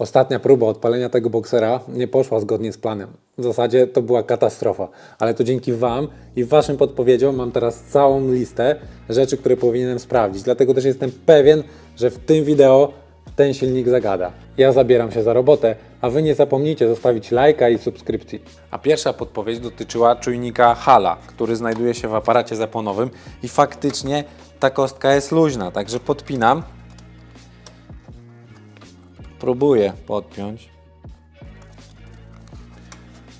Ostatnia próba odpalenia tego boksera nie poszła zgodnie z planem. W zasadzie to była katastrofa, ale to dzięki Wam i Waszym podpowiedziom mam teraz całą listę rzeczy, które powinienem sprawdzić. Dlatego też jestem pewien, że w tym wideo ten silnik zagada. Ja zabieram się za robotę, a Wy nie zapomnijcie zostawić lajka i subskrypcji. A pierwsza podpowiedź dotyczyła czujnika Hala, który znajduje się w aparacie zapłonowym i faktycznie ta kostka jest luźna, także podpinam. Próbuję podpiąć.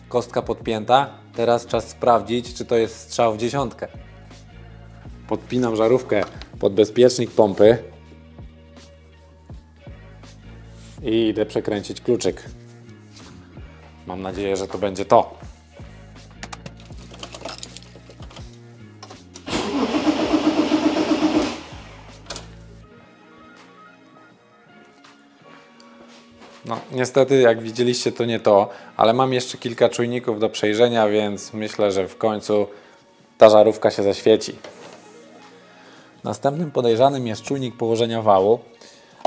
Kostka podpięta. Teraz czas sprawdzić, czy to jest strzał w dziesiątkę. Podpinam żarówkę pod bezpiecznik pompy. I idę przekręcić kluczyk. Mam nadzieję, że to będzie to. No, niestety, jak widzieliście, to nie to, ale mam jeszcze kilka czujników do przejrzenia, więc myślę, że w końcu ta żarówka się zaświeci. Następnym podejrzanym jest czujnik położenia wału.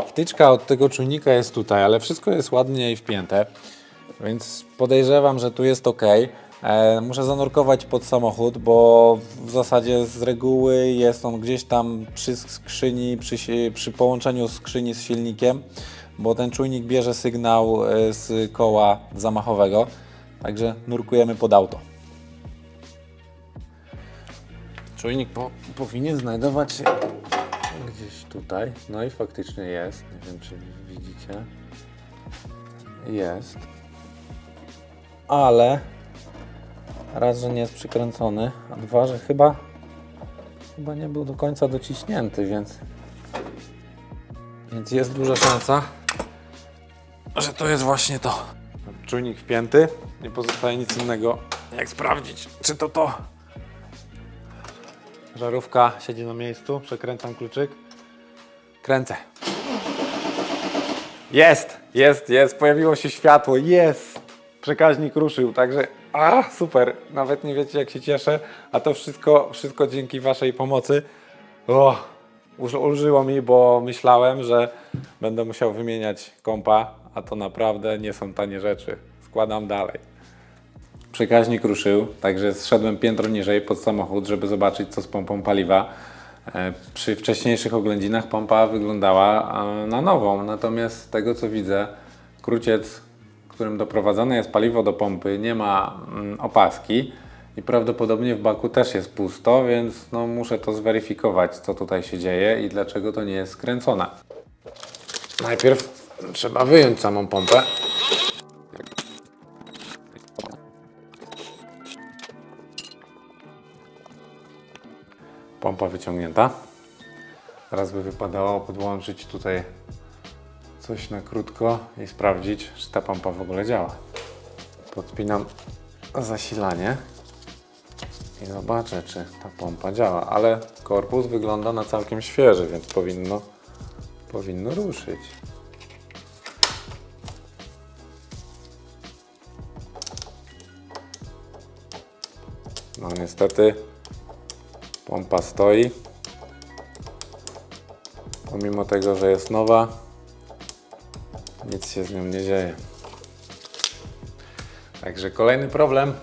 Wtyczka od tego czujnika jest tutaj, ale wszystko jest ładnie i wpięte, więc podejrzewam, że tu jest ok. E, muszę zanurkować pod samochód, bo w zasadzie z reguły jest on gdzieś tam przy skrzyni, przy, przy połączeniu skrzyni z silnikiem, bo ten czujnik bierze sygnał e, z koła zamachowego, także nurkujemy pod auto. Czujnik po, powinien znajdować się gdzieś tutaj. No i faktycznie jest. Nie wiem, czy widzicie. Jest. Ale raz, że nie jest przykręcony, a dwa, że chyba chyba nie był do końca dociśnięty, więc więc jest duża szansa, że to jest właśnie to. Czujnik wpięty. Nie pozostaje nic innego, jak sprawdzić, czy to to. Żarówka siedzi na miejscu, przekręcam kluczyk. Kręcę. Jest, jest, jest, pojawiło się światło, jest! Przekaźnik ruszył, także a super, nawet nie wiecie jak się cieszę, a to wszystko, wszystko dzięki Waszej pomocy. O, ulżyło mi, bo myślałem, że będę musiał wymieniać kompa, a to naprawdę nie są tanie rzeczy. Składam dalej. Przekaźnik ruszył, także zszedłem piętro niżej pod samochód, żeby zobaczyć co z pompą paliwa. E, Przy wcześniejszych oględzinach pompa wyglądała e, na nową, natomiast z tego co widzę, kruciec, którym doprowadzane jest paliwo do pompy, nie ma mm, opaski i prawdopodobnie w baku też jest pusto, więc no, muszę to zweryfikować, co tutaj się dzieje i dlaczego to nie jest skręcone. Najpierw trzeba wyjąć samą pompę. Pompa wyciągnięta. Teraz by wypadało podłączyć tutaj coś na krótko i sprawdzić, czy ta pompa w ogóle działa. Podpinam zasilanie i zobaczę, czy ta pompa działa, ale korpus wygląda na całkiem świeży, więc powinno, powinno ruszyć. Niestety Pompa stoi. Pomimo tego, że jest nowa, nic się z nią nie dzieje. Także kolejny problem.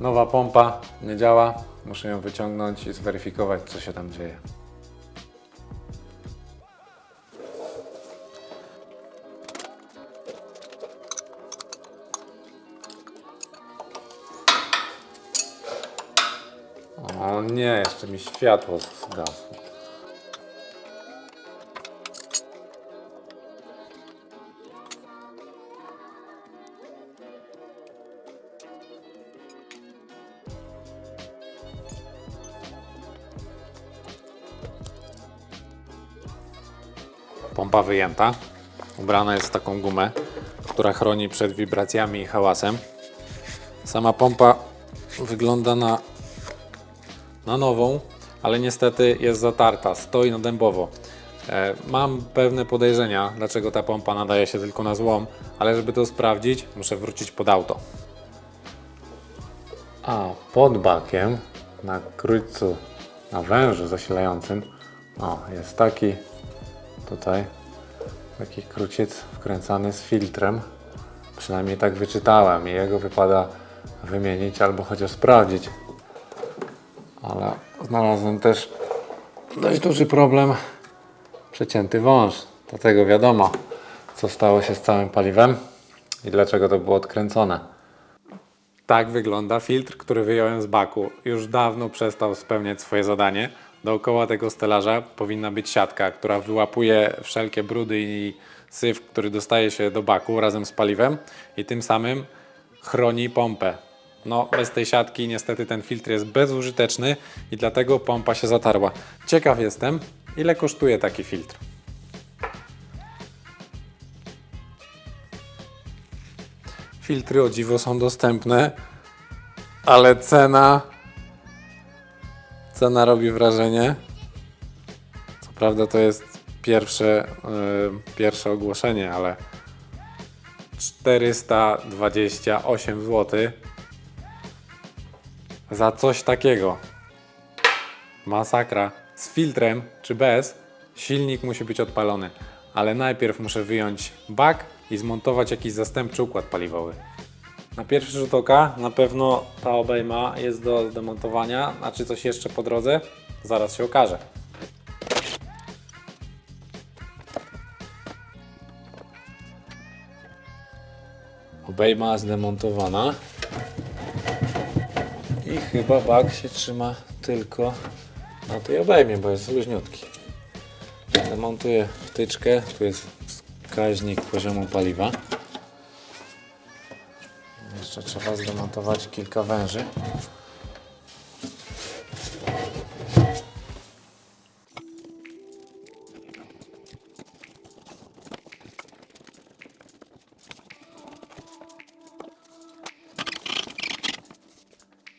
Nowa pompa nie działa. Muszę ją wyciągnąć i zweryfikować, co się tam dzieje. O nie, jeszcze mi światło zgasło. Pompa wyjęta. Ubrana jest w taką gumę, która chroni przed wibracjami i hałasem. Sama pompa wygląda na na nową, ale niestety jest zatarta, stoi na dębowo. E, Mam pewne podejrzenia, dlaczego ta pompa nadaje się tylko na złom, ale żeby to sprawdzić, muszę wrócić pod auto. A pod bakiem, na krójcu, na wężu zasilającym, o, jest taki tutaj Taki kruciec wkręcany z filtrem. Przynajmniej tak wyczytałem i jego wypada wymienić albo chociaż sprawdzić. Ale znalazłem też dość duży problem. Przecięty wąż. Dlatego wiadomo, co stało się z całym paliwem i dlaczego to było odkręcone. Tak wygląda filtr, który wyjąłem z baku. Już dawno przestał spełniać swoje zadanie. Dookoła tego stelaża powinna być siatka, która wyłapuje wszelkie brudy i syf, który dostaje się do baku razem z paliwem i tym samym chroni pompę. No, bez tej siatki niestety ten filtr jest bezużyteczny i dlatego pompa się zatarła. Ciekaw jestem, ile kosztuje taki filtr. Filtry o dziwo są dostępne, ale cena. Cena robi wrażenie. Co prawda to jest pierwsze, yy, pierwsze ogłoszenie, ale 428 zł za coś takiego. Masakra. Z filtrem czy bez, silnik musi być odpalony. Ale najpierw muszę wyjąć bak i zmontować jakiś zastępczy układ paliwowy. Na pierwszy rzut oka na pewno ta obejma jest do zdemontowania, a czy coś jeszcze po drodze? Zaraz się okaże. Obejma zdemontowana. Chyba bak się trzyma tylko na tej obejmie, bo jest luźniutki. Demontuję wtyczkę, tu jest wskaźnik poziomu paliwa. Jeszcze trzeba zdemontować kilka węży.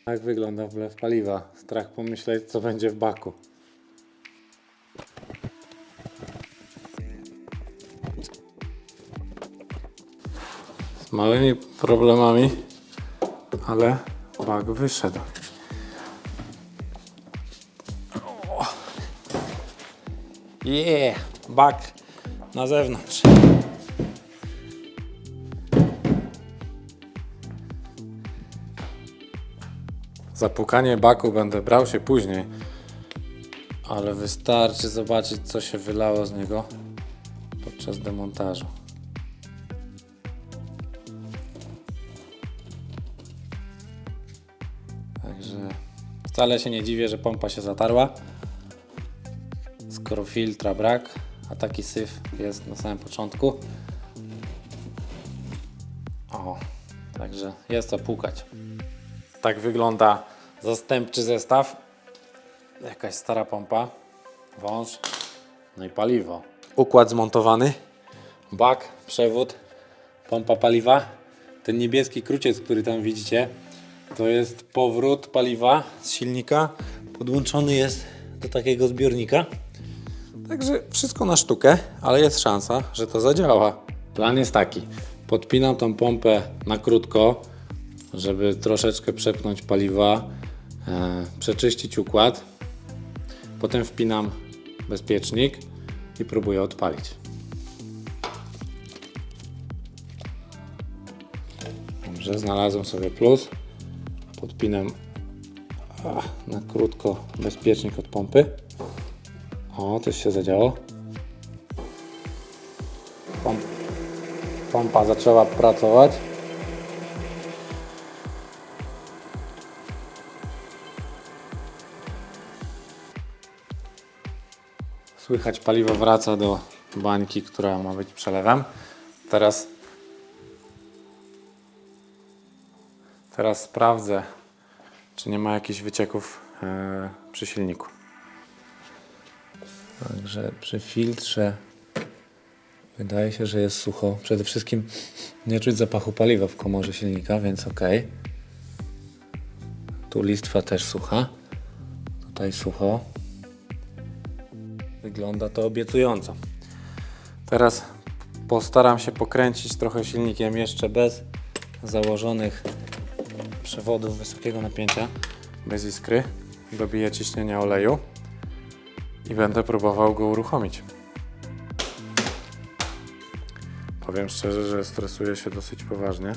Tak wygląda wlew paliwa. Strach pomyśleć, co będzie w baku. Z małymi problemami, ale bak wyszedł. Yeah, bak na zewnątrz. Zapukanie baku będę brał się później, ale wystarczy zobaczyć, co się wylało z niego podczas demontażu. Także wcale się nie dziwię, że pompa się zatarła, skoro filtra brak, a taki syf jest na samym początku. O, także jest co pukać. Tak wygląda zastępczy zestaw. Jakaś stara pompa, wąż, no i paliwo. Układ zmontowany, bak, przewód, pompa paliwa. Ten niebieski kruciec, który tam widzicie, to jest powrót paliwa z silnika. Podłączony jest do takiego zbiornika. Także wszystko na sztukę, ale jest szansa, że to zadziała. Plan jest taki. Podpinam tą pompę na krótko, żeby troszeczkę przepchnąć paliwa, e, przeczyścić układ. Potem wpinam bezpiecznik i próbuję odpalić. Dobrze, znalazłem sobie plus. Podpinam na krótko bezpiecznik od pompy. O, coś się zadziało. Pomp, pompa zaczęła pracować. Słychać paliwo wraca do bańki, która ma być przelewem. Teraz teraz sprawdzę, czy nie ma jakichś wycieków e, przy silniku. Także przy filtrze wydaje się, że jest sucho. Przede wszystkim nie czuć zapachu paliwa w komorze silnika, więc ok. Tu listwa też sucha. Tutaj sucho. Wygląda to obiecująco. Teraz postaram się pokręcić trochę silnikiem jeszcze bez założonych przewodów wysokiego napięcia, bez iskry. Dobiję ciśnienia oleju i będę próbował go uruchomić. Powiem szczerze, że stresuję się dosyć poważnie.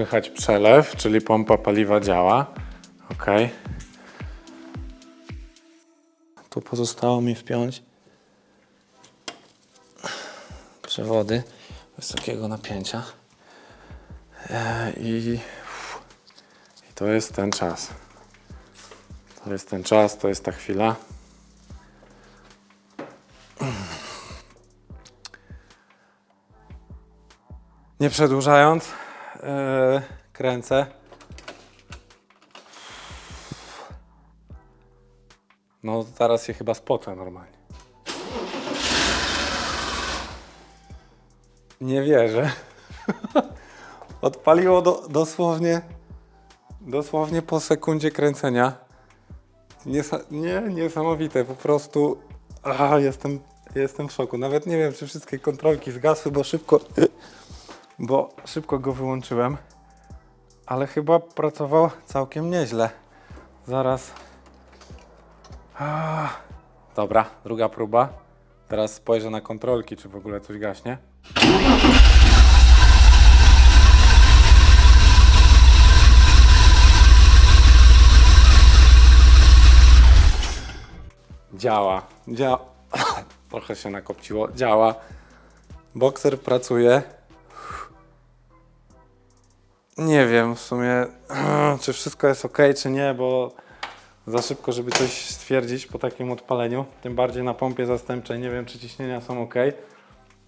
Słychać przelew, czyli pompa paliwa działa. Ok. Tu pozostało mi wpiąć przewody wysokiego napięcia. E, I, I to jest ten czas. To jest ten czas, to jest ta chwila. Nie przedłużając, e, kręcę. No, zaraz się chyba spocę normalnie. Nie wierzę. Odpaliło do, dosłownie, dosłownie po sekundzie kręcenia. Niesa, nie, niesamowite, po prostu aha, jestem, jestem w szoku. Nawet nie wiem, czy wszystkie kontrolki zgasły, bo szybko, bo szybko go wyłączyłem. Ale chyba pracował całkiem nieźle. Zaraz. Dobra, druga próba. Teraz spojrzę na kontrolki, czy w ogóle coś gaśnie. Działa. Działa. Trochę się nakopciło. Działa. Bokser pracuje. Nie wiem w sumie, czy wszystko jest ok, czy nie, bo za szybko, żeby coś stwierdzić po takim odpaleniu. Tym bardziej na pompie zastępczej. Nie wiem, czy ciśnienia są ok.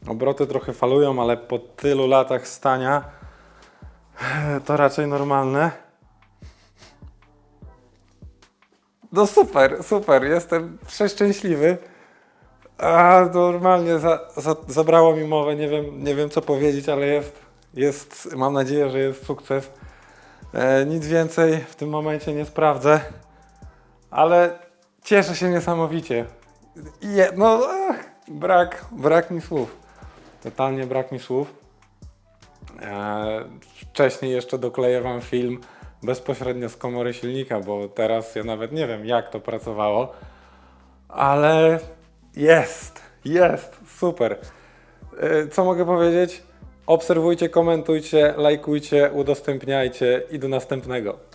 Obroty trochę falują, ale po tylu latach stania to raczej normalne. No super, super, jestem przeszczęśliwy. A normalnie za, za, zabrało mi mowę, nie wiem, nie wiem co powiedzieć, ale jest, jest, mam nadzieję, że jest sukces. E, nic więcej w tym momencie nie sprawdzę, ale cieszę się niesamowicie. Je, no, ach, brak, brak mi słów. Totalnie brak mi słów. E, wcześniej jeszcze dokleję Wam film bezpośrednio z komory silnika, bo teraz ja nawet nie wiem jak to pracowało, ale jest, jest, super. E, Co mogę powiedzieć? Obserwujcie, komentujcie, lajkujcie, udostępniajcie i do następnego.